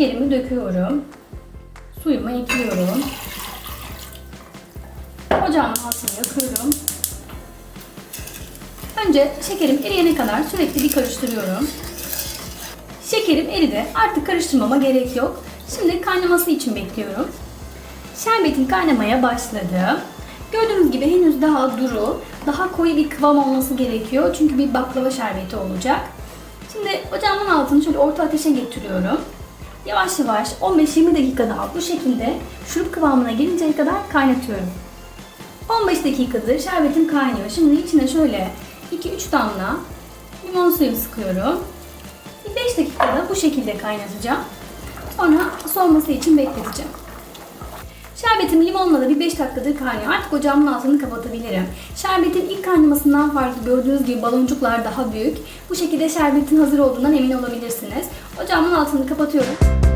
yapıyorum. Suyumu ekliyorum. Ocağımın altını yakıyorum. Önce şekerim eriyene kadar sürekli bir karıştırıyorum. Şekerim eridi. Artık karıştırmama gerek yok. Şimdi kaynaması için bekliyorum. Şerbetin kaynamaya başladı. Gördüğünüz gibi henüz daha duru, daha koyu bir kıvam olması gerekiyor. Çünkü bir baklava şerbeti olacak. Şimdi ocağımın altını şöyle orta ateşe getiriyorum. Yavaş yavaş 15-20 dakika daha bu şekilde şurup kıvamına gelinceye kadar kaynatıyorum. 15 dakikadır şerbetim kaynıyor. Şimdi içine şöyle 2-3 damla limon suyu sıkıyorum. Bir 5 dakikada bu şekilde kaynatacağım. Sonra soğuması için bekleteceğim. Şerbetim limonla da bir 5 dakikadır kaynıyor. Artık ocağımın altını kapatabilirim. Şerbetin ilk kaynamasından farklı gördüğünüz gibi baloncuklar daha büyük. Bu şekilde şerbetin hazır olduğundan emin olabilirsiniz. Ocağımın altını kapatıyorum.